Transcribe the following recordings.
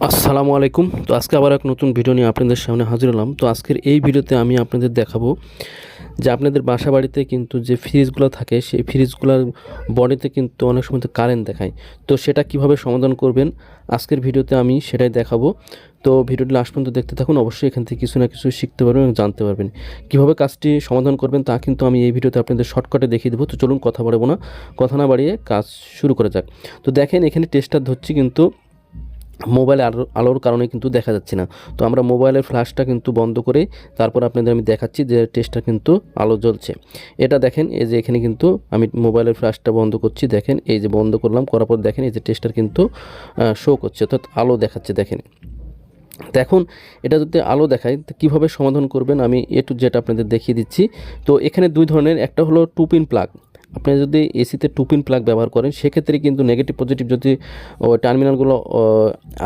আসসালামু আলাইকুম। তো আজকে আবার এক নতুন ভিডিও নিয়ে আপনাদের সামনে হাজির হলাম। তো আজকের এই ভিডিওতে আমি আপনাদের দেখাবো যে আপনাদের বাসা বাড়িতে কিন্তু যে ফ্রিজগুলো থাকে, সেই ফ্রিজগুলোর বডিতে কিন্তু অনেক সময় কারেন্ট দেখায়। তো সেটা কীভাবে সমাধান করবেন, আজকের ভিডিওতে আমি সেটাই দেখাবো। তো ভিডিওটি লাস্ট পর্যন্ত দেখতে থাকুন, অবশ্যই এখান থেকে কিছু না কিছু শিখতে পারবেন এবং জানতে পারবেন। কীভাবে কাজটি সমাধান করবেন তা কিন্তু আমি এই ভিডিওতে আপনাদের শর্টকাটে দেখিয়ে দেবো। তো চলুন কথা বাড়াবো না, কথা না বাড়িয়ে কাজ শুরু করা যাক। তো দেখেন এখানে টেস্টার ধরছি কিন্তু মোবাইলে আলো, আলোর কারণে কিন্তু দেখা যাচ্ছে না। তো আমরা মোবাইলের ফ্ল্যাশটা কিন্তু বন্ধ করে তারপর আপনাদের আমি দেখাচ্ছি যে টেস্টটা কিন্তু আলো জ্বলছে। এটা দেখেন, এই যে এখানে কিন্তু আমি মোবাইলের ফ্ল্যাশটা বন্ধ করছি, দেখেন, এই যে বন্ধ করলাম, করার পর দেখেন, এই যে টেস্টার কিন্তু শো করছে, অর্থাৎ আলো দেখাচ্ছে, দেখেন। তো এখন এটা যদি আলো দেখায়, তো কীভাবে সমাধান করবেন? আমি এ টু জেড আপনাদের দেখিয়ে দিচ্ছি। তো এখানে দুই ধরনের, একটা হলো টু পিন প্লাগ আপনি যদি এসিতে টু পিন প্লাগ ব্যবহার করেন, সেক্ষেত্রে কিন্তু নেগেটিভ পজিটিভ যদি টার্মিনালগুলো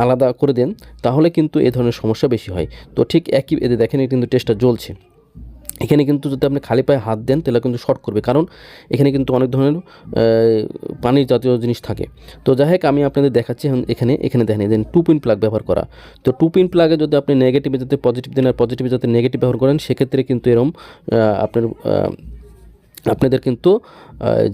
আলাদা করে দেন, তাহলে কিন্তু এ ধরনের সমস্যা বেশি হয়। তো ঠিক একই এতে দেখেন কিন্তু টেস্টটা জ্বলছে। এখানে কিন্তু যদি আপনি খালি পায়ে হাত দেন, তাহলে কিন্তু শর্ট করবে। কারণ এখানে কিন্তু অনেক ধরনের পানির জাতীয় জিনিস থাকে। তো যাই হোক, আমি আপনাদের দেখাচ্ছি এখানে এখানে দেখেন দেন টু পিন প্লাগ ব্যবহার করা। তো টু পিন প্লাগে যদি আপনি নেগেটিভে যাতে পজিটিভ দেন আর পজিটিভে যাতে নেগেটিভ ব্যবহার করেন, সেক্ষেত্রে কিন্তু এরম আপনার আপনাদের কিন্তু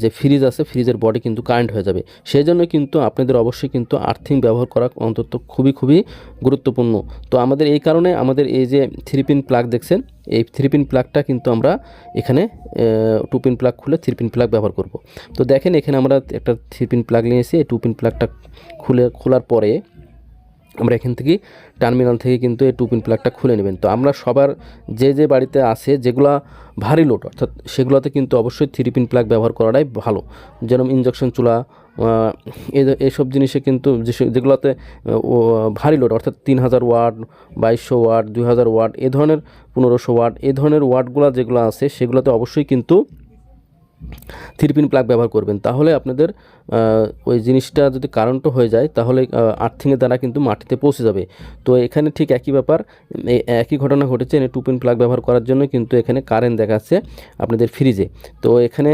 যে ফ্রিজ আছে ফ্রিজের বডি কিন্তু কারেন্ট হয়ে যাবে। সেই জন্য কিন্তু আপনাদের অবশ্যই কিন্তু আর্থিং ব্যবহার করা অন্তত খুবই খুবই গুরুত্বপূর্ণ। তো আমাদের এই কারণে আমাদের এই যে থ্রি পিন প্লাগ দেখছেন, এই থ্রি পিন প্লাগটা কিন্তু আমরা এখানে টু পিন প্লাগ খুলে থ্রি পিন প্লাগ ব্যবহার করব। তো দেখেন এখানে আমরা একটা থ্রি পিন প্লাগ নিয়েছি, এই টু পিন প্লাগটা খুলে, খোলার পরে আমরা এখান থেকে টার্মিনাল থেকে কিন্তু এই টু পিন প্লাগটা খুলে নেবেন। তো আমরা সবার যে যে বাড়িতে আছে, যেগুলা ভারী লোড অর্থাৎ সেগুলোতে কিন্তু অবশ্যই থ্রি পিন প্লাগ ব্যবহার করাটাই ভালো। যেরকম ইঞ্জেকশন চুলা এসব জিনিসে কিন্তু যেগুলোতে ভারী লোড অর্থাৎ তিন হাজার ওয়াট, বাইশশো ওয়াট, দুই হাজার ওয়াট, এ ধরনের পনেরোশো ওয়াট, এ ধরনের ওয়াটগুলো যেগুলো আছে, সেগুলোতে অবশ্যই কিন্তু থ্রি পিন প্লাগ ব্যবহার করবেন। তাহলে আপনাদের ওই জিনিসটা যদি কারেন্টও হয়ে যায়, তাহলে আর্থিংয়ের দ্বারা কিন্তু মাটিতে পৌঁছে যাবে। তো এখানে ঠিক একই ব্যাপার একই ঘটনা ঘটেছে এনে টু পিন প্লাগ ব্যবহার করার জন্য কিন্তু এখানে কারেন্ট দেখাচ্ছে আপনাদের ফ্রিজে তো এখানে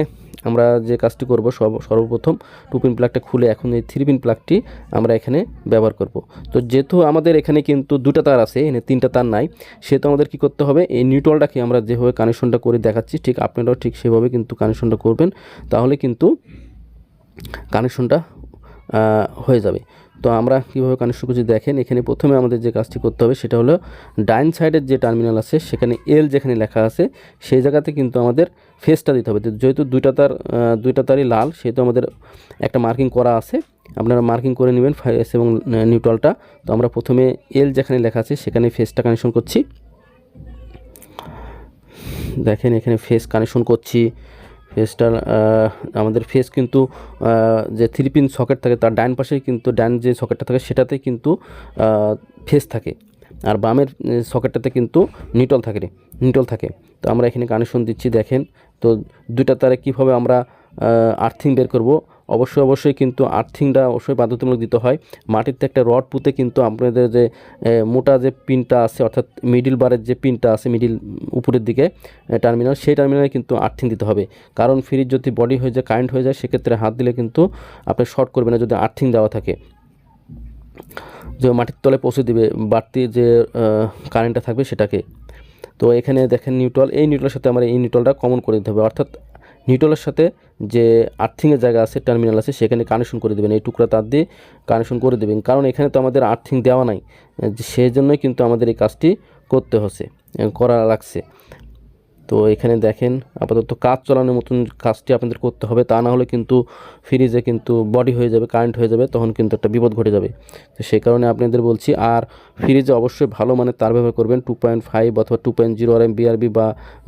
আমরা যে কাজটি করব, সব, সর্বপ্রথম টু পিন প্লাগটা খুলে এখন এই থ্রি পিন প্লাগটি আমরা এখানে ব্যবহার করব। তো যেহেতু আমাদের এখানে কিন্তু দুটা তার আছে, এখানে তিনটা তার নাই, সেহেতু আমাদের কি করতে হবে, এই নিউট্রালটাকে আমরা যেভাবে কানেকশনটা করে দেখাচ্ছি, ঠিক আপনারাও ঠিক সেভাবে কিন্তু কানেকশনটা করবেন, তাহলে কিন্তু কানেকশনটা হয়ে যাবে। তো আমরা কীভাবে কানেকশন করছি দেখেন, এখানে প্রথমে আমাদের যে কাজটি করতে হবে সেটা হলো ডাইন সাইডের যে টার্মিনাল আছে, সেখানে এল যেখানে লেখা আছে, সেই জায়গাতে কিন্তু আমাদের ফেসটা দিতে হবে। যেহেতু দুইটা তার দুইটা তারই লাল, সেহেতু আমাদের একটা মার্কিং করা আছে, আপনারা মার্কিং করে নেবেন ফেস এবং নিউট্রালটা তো আমরা প্রথমে এল যেখানে লেখা আছে, সেখানে ফেসটা কানেকশন করছি। দেখেন এখানে ফেস কানেকশন করছি। ফেসটা আমাদের ফেস কিন্তু যে থ্রি পিন সকেট থাকে তার ডান পাশে কিন্তু, ডান যে সকেটটা থাকে সেটাতে কিন্তু ফেস থাকে। আর বামের সকেটটাতে কিন্তু নিটল থাকে নিটল থাকে। তো আমরা এখানে কানেকশন দিচ্ছি, দেখেন। তো দুইটা তারে কীভাবে আমরা আর্থিং বের করব? অবশ্যই অবশ্যই কিন্তু আর্থিংটা অবশ্যই বাধ্যতামূলক দিতে হয়। মাটিতে একটা রড পুঁতে কিন্তু আপনাদের যে মোটা যে পিনটা আছে, অর্থাৎ মিডিল বারের যে পিনটা আছে মিডিল উপরের দিকে টার্মিনাল সেই টার্মিনালে কিন্তু আর্থিং দিতে হবে। কারণ ফ্রিজ যদি বডি হয়ে যায় কারেন্ট হয়ে যায়, সেক্ষেত্রে হাত দিলে কিন্তু আপনি শর্ট করবে না যদি আর্থিং দেওয়া থাকে। যে মাটির তলে পৌঁছে দিবে, বাড়তি যে কারেন্টটা থাকবে সেটাকে। তো এখানে দেখেন নিউট্রাল এই নিউট্রালের সাথে আমরা এই নিউট্রালটা কমন করে দিতে হবে। অর্থাৎ নিউট্রালের সাথে যে আর্থিংয়ের জায়গা আছে, টার্মিনাল আছে, সেখানে কানেকশন করে দেবেন। এই টুকরা তার দিয়ে কানেকশন করে দেবেন। কারণ এখানে তো আমাদের আর্থিং দেওয়া নাই। সেই জন্যই কিন্তু আমাদের এই কাজটি করতে হচ্ছে, করা লাগছে। তো এখানে দেখেন আপাতত কাজ চালানোর মতন কাজটি আপনাদের করতে হবে। তা না হলে কিন্তু ফ্রিজে কিন্তু বডি হয়ে যাবে কারেন্ট হয়ে যাবে, তখন কিন্তু একটা বিপদ ঘটে যাবে। তো সেই কারণে আপনাদের বলছি, আর ফ্রিজে অবশ্যই ভালো মানে তার ব্যবহার করবেন। টু পয়েন্ট ফাইভ অথবা টু পয়েন্ট জিরো আর এম বিআরবি বা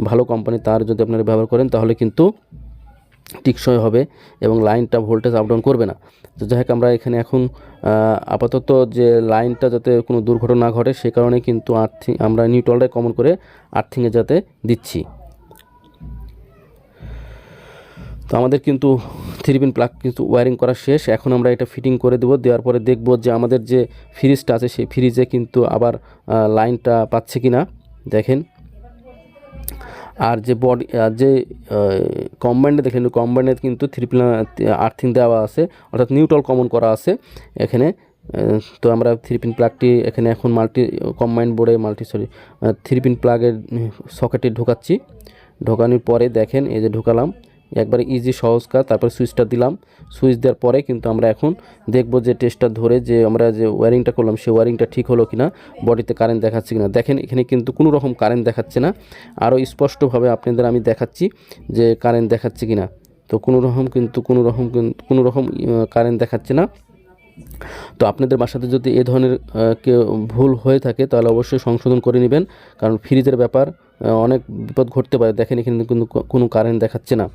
ভালো কোম্পানি তার যদি আপনারা ব্যবহার করেন, তাহলে কিন্তু টিকসই হবে এবং লাইনটা ভোল্টেজ আপডাউন করবে না। তো যাই হোক, আমরা এখানে এখন আপাতত যে লাইনটা যাতে কোনো দুর্ঘটনা ঘটে, সে কারণে কিন্তু আর্থিং, আমরা নিউট্রালটাই কমন করে আর্থিংয়ে যাতে দিচ্ছি। তো আমাদের কিন্তু থ্রি পিন প্লাগ কিন্তু ওয়ারিং করা শেষ। এখন আমরা এটা ফিটিং করে দেবো। দেওয়ার পরে দেখব যে আমাদের যে ফ্রিজটা আছে, সেই ফ্রিজে কিন্তু আবার লাইনটা পাচ্ছে কি না দেখেন আর যে বডি আর যে কম্বাইন্ডে দেখলেন কম্বাইন্ডে কিন্তু থ্রি প্লান আর্থিং দেওয়া আছে, অর্থাৎ নিউটল কমন করা আছে এখানে। তো আমরা থ্রি পিন প্লাগটি এখানে এখন মাল্টি কম্বাইন্ড বোর্ডে মাল্টি সরি থ্রি পিন প্লাগের সকেটে ঢোকাচ্ছি। ঢোকানোর পরে দেখেন, এই যে ঢোকালাম। একবারে ইজি সহজ কাজ। তারপরে সুইচটা দিলাম। সুইচ দেওয়ার পরে কিন্তু আমরা এখন দেখব যে টেস্টটা ধরে যে আমরা যে ওয়ারিংটা করলাম, সেই ওয়ারিংটা ঠিক হলো কিনা বডিতে কারেন্ট দেখাচ্ছে কিনা। দেখেন, এখানে কিন্তু কোনো রকম কারেন্ট দেখাচ্ছে না। আরও স্পষ্টভাবে আপনাদের আমি দেখাচ্ছি যে কারেন্ট দেখাচ্ছে কিনা। তো কোনো রকম কিন্তু, কোনো রকম কোনো রকম কারেন্ট দেখাচ্ছে না। তো আপনাদের বাসাতে যদি এ ধরনের কেউ ভুল হয়ে থাকে, তাহলে অবশ্যই সংশোধন করে নেবেন। কারণ ফ্রিজের ব্যাপার অনেক বিপদ ঘটতে পারে। দেখেন, এখানে কিন্তু কোনো কারেন্ট দেখাচ্ছে না।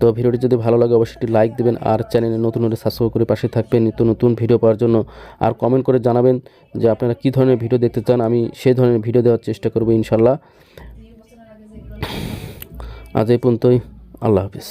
তো ভিডিওটি যদি ভালো লাগে, অবশ্যই একটি লাইক দেবেন। আর চ্যানেলে নতুন নতুন সাবস্ক্রাইব করে পাশে থাকবেন। নিত্য নতুন ভিডিও পাওয়ার জন্য। আর কমেন্ট করে জানাবেন যে আপনারা কী ধরনের ভিডিও দেখতে চান। আমি সেই ধরনের ভিডিও দেওয়ার চেষ্টা করব ইনশাল্লাহ। আজ এই পর্যন্তই। আল্লাহ হাফিজ।